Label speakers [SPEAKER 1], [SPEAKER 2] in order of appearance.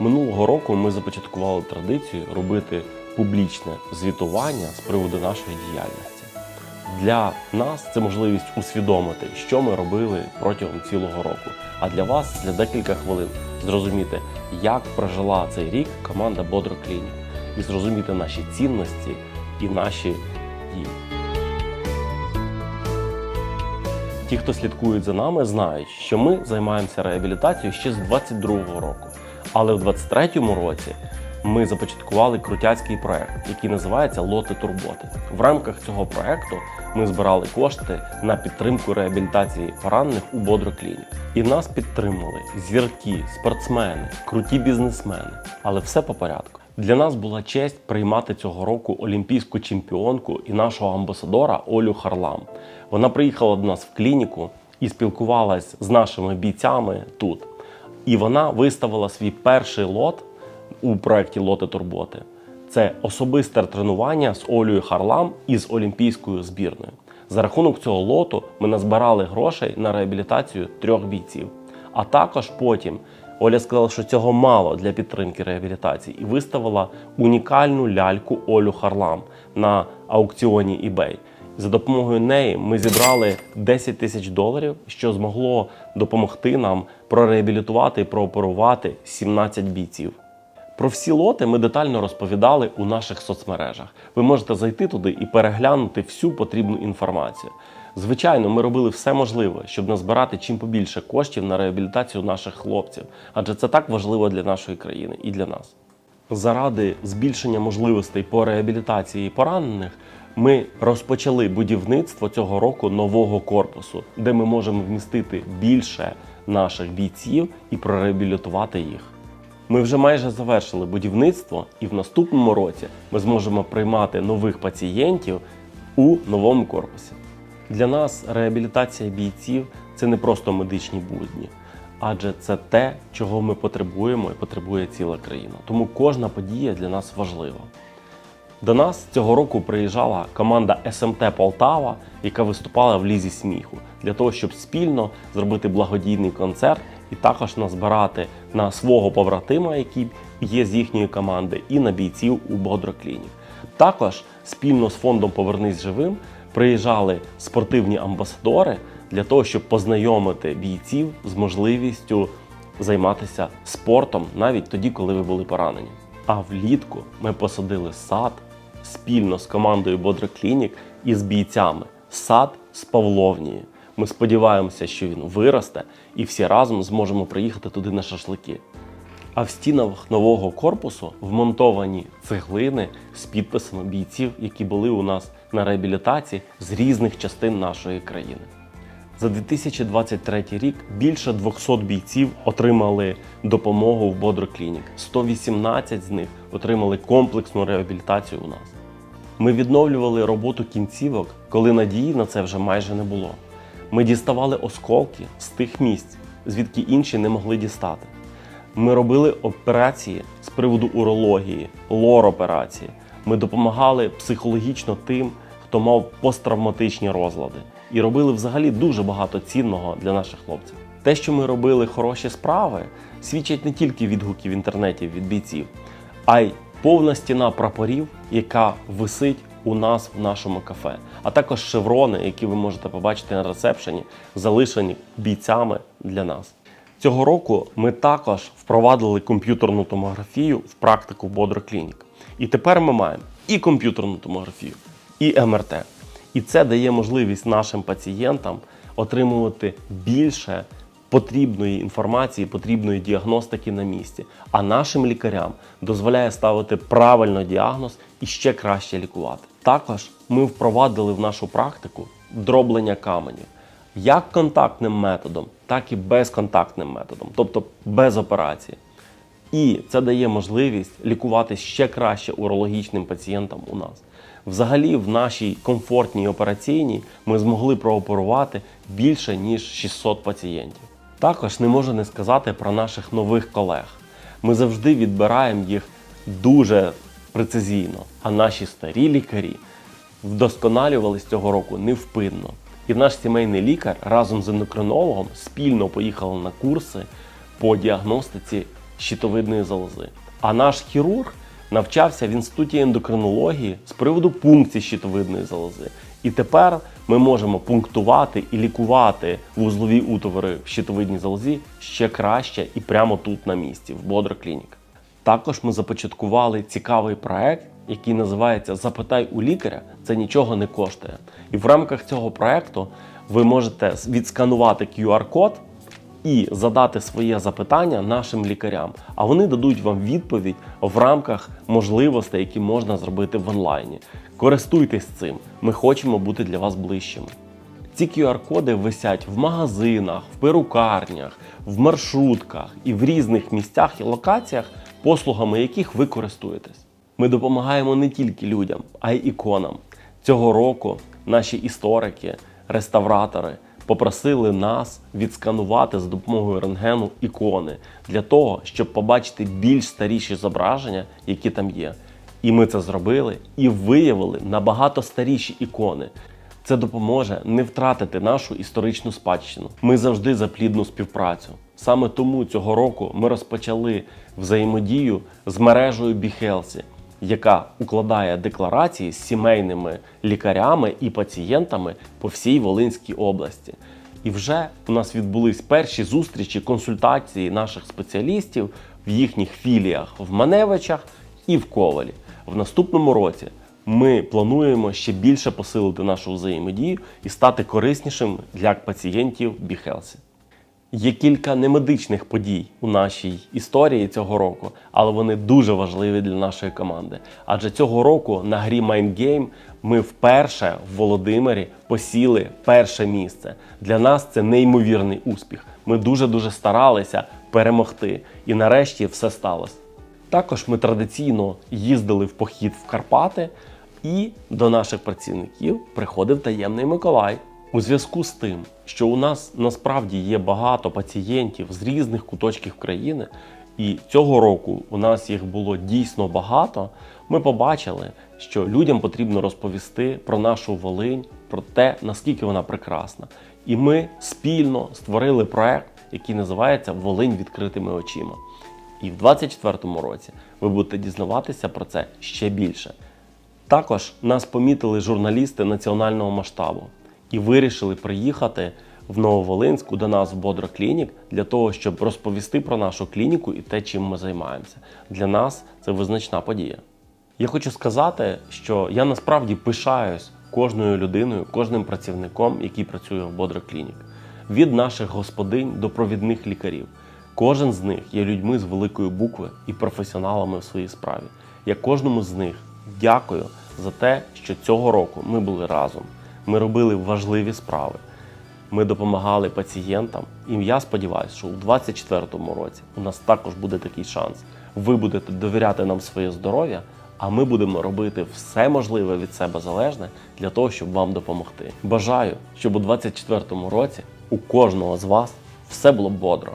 [SPEAKER 1] Минулого року ми започаткували традицію робити публічне звітування з приводу нашої діяльності. Для нас це можливість усвідомити, що ми робили протягом цілого року. А для вас для декілька хвилин зрозуміти, як прожила цей рік команда Бодро Клінік, і зрозуміти наші цінності і наші дії. Ті, хто слідкують за нами, знають, що ми займаємося реабілітацією ще з 22-го року. Але в 23-му році ми започаткували крутяцький проект, який називається Лоти Турботи. В рамках цього проекту ми збирали кошти на підтримку реабілітації поранених у Бодро Клінік. І нас підтримували зірки, спортсмени, круті бізнесмени. Але все по порядку. Для нас була честь приймати цього року олімпійську чемпіонку і нашого амбасадора Олю Харлам. Вона приїхала до нас в клініку і спілкувалась з нашими бійцями тут. І вона виставила свій перший лот у проєкті Лоти Турботи. Це особисте тренування з Олею Харлам і з олімпійською збірною. За рахунок цього лоту ми назбирали грошей на реабілітацію трьох бійців. А також потім Оля сказала, що цього мало для підтримки реабілітації, і виставила унікальну ляльку Олю Харлам на аукціоні eBay. За допомогою неї ми зібрали 10 тисяч доларів, що змогло допомогти нам прореабілітувати і прооперувати 17 бійців. Про всі лоти ми детально розповідали у наших соцмережах. Ви можете зайти туди і переглянути всю потрібну інформацію. Звичайно, ми робили все можливе, щоб назбирати чим побільше коштів на реабілітацію наших хлопців, адже це так важливо для нашої країни і для нас. Заради збільшення можливостей по реабілітації поранених ми розпочали будівництво цього року нового корпусу, де ми можемо вмістити більше наших бійців і прореабілітувати їх. Ми вже майже завершили будівництво, і в наступному році ми зможемо приймати нових пацієнтів у новому корпусі. Для нас реабілітація бійців це не просто медичні будні, адже це те, чого ми потребуємо і потребує ціла країна. Тому кожна подія для нас важлива. До нас цього року приїжджала команда СМТ Полтава, яка виступала в лізі сміху для того, щоб спільно зробити благодійний концерт і також назбирати на свого побратима, який є з їхньої команди, і на бійців у Бодро Клінік. Також спільно з фондом Повернись живим приїжджали спортивні амбасадори для того, щоб познайомити бійців з можливістю займатися спортом навіть тоді, коли ви були поранені. А влітку ми посадили сад спільно з командою Бодро Клінік і з бійцями. Сад з Павловнії. Ми сподіваємося, що він виросте, і всі разом зможемо приїхати туди на шашлики. А в стінах нового корпусу вмонтовані цеглини з підписами бійців, які були у нас на реабілітації з різних частин нашої країни. За 2023 рік більше 200 бійців отримали допомогу в Бодро Клінік. 118 з них отримали комплексну реабілітацію у нас. Ми відновлювали роботу кінцівок, коли надії на це вже майже не було. Ми діставали осколки з тих місць, звідки інші не могли дістати. Ми робили операції з приводу урології, лор-операції. Ми допомагали психологічно тим, хто мав посттравматичні розлади, і робили взагалі дуже багато цінного для наших хлопців. Те, що ми робили хороші справи, свідчать не тільки відгуки в інтернеті від бійців, а й повна стіна прапорів, яка висить у нас в нашому кафе, а також шеврони, які ви можете побачити на ресепшені, залишені бійцями для нас. Цього року ми також впровадили комп'ютерну томографію в практику Бодро Клінік. І тепер ми маємо і комп'ютерну томографію, і МРТ. І це дає можливість нашим пацієнтам отримувати більше потрібної інформації, потрібної діагностики на місці. А нашим лікарям дозволяє ставити правильно діагноз і ще краще лікувати. Також ми впровадили в нашу практику дроблення каменів як контактним методом, так і безконтактним методом, тобто без операції. І це дає можливість лікувати ще краще урологічним пацієнтам у нас. Взагалі, в нашій комфортній операційній ми змогли прооперувати більше ніж 600 пацієнтів. Також не можу не сказати про наших нових колег. Ми завжди відбираємо їх дуже прецизійно, а наші старі лікарі вдосконалювались цього року невпинно. І наш сімейний лікар разом з ендокринологом спільно поїхали на курси по діагностиці щитовидної залози. А наш хірург навчався в інституті ендокринології з приводу пункції щитовидної залози. І тепер ми можемо пунктувати і лікувати вузлові утвори в щитовидній залозі ще краще і прямо тут на місці, в Бодро Клінік. Також ми започаткували цікавий проект, який називається Запитай у лікаря, це нічого не коштує. І в рамках цього проекту ви можете відсканувати QR-код і задати своє запитання нашим лікарям. А вони дадуть вам відповідь в рамках можливостей, які можна зробити в онлайні. Користуйтесь цим. Ми хочемо бути для вас ближчими. Ці QR-коди висять в магазинах, в перукарнях, в маршрутках і в різних місцях і локаціях, послугами яких ви користуєтесь. Ми допомагаємо не тільки людям, а й іконам. Цього року наші історики, реставратори попросили нас відсканувати за допомогою рентгену ікони для того, щоб побачити більш старіші зображення, які там є. І ми це зробили і виявили набагато старіші ікони. Це допоможе не втратити нашу історичну спадщину. Ми завжди за плідну співпрацю. Саме тому цього року ми розпочали взаємодію з мережею BeHealthy, яка укладає декларації з сімейними лікарями і пацієнтами по всій Волинській області. І вже у нас відбулись перші зустрічі, консультації наших спеціалістів в їхніх філіях в Маневичах і в Ковалі. В наступному році ми плануємо ще більше посилити нашу взаємодію і стати кориснішим для пацієнтів BeHealthy. Є кілька немедичних подій у нашій історії цього року, але вони дуже важливі для нашої команди. Адже цього року на грі Mind Game ми вперше в Володимирі посіли перше місце. Для нас це неймовірний успіх. Ми дуже дуже старалися перемогти, і нарешті все сталося. Також ми традиційно їздили в похід в Карпати, і до наших працівників приходив таємний Миколай. У зв'язку з тим, що у нас насправді є багато пацієнтів з різних куточків країни, і цього року у нас їх було дійсно багато, ми побачили, що людям потрібно розповісти про нашу Волинь, про те, наскільки вона прекрасна. І ми спільно створили проект, який називається Волинь відкритими очима. І в 2024 році ви будете дізнаватися про це ще більше. Також нас помітили журналісти національного масштабу і вирішили приїхати в Нововолинську до нас в Бодро Клінік для того, щоб розповісти про нашу клініку і те, чим ми займаємося. Для нас це визначна подія. Я хочу сказати, що я насправді пишаюсь кожною людиною, кожним працівником, який працює в Бодро Клінік. Від наших господинь до провідних лікарів. Кожен з них є людьми з великої букви і професіоналами в своїй справі. Я кожному з них дякую за те, що цього року ми були разом. Ми робили важливі справи. Ми допомагали пацієнтам, і я сподіваюся, що у 2024 році у нас також буде такий шанс. Ви будете довіряти нам своє здоров'я, а ми будемо робити все можливе від себе залежне для того, щоб вам допомогти. Бажаю, щоб у 2024 році у кожного з вас все було бодро,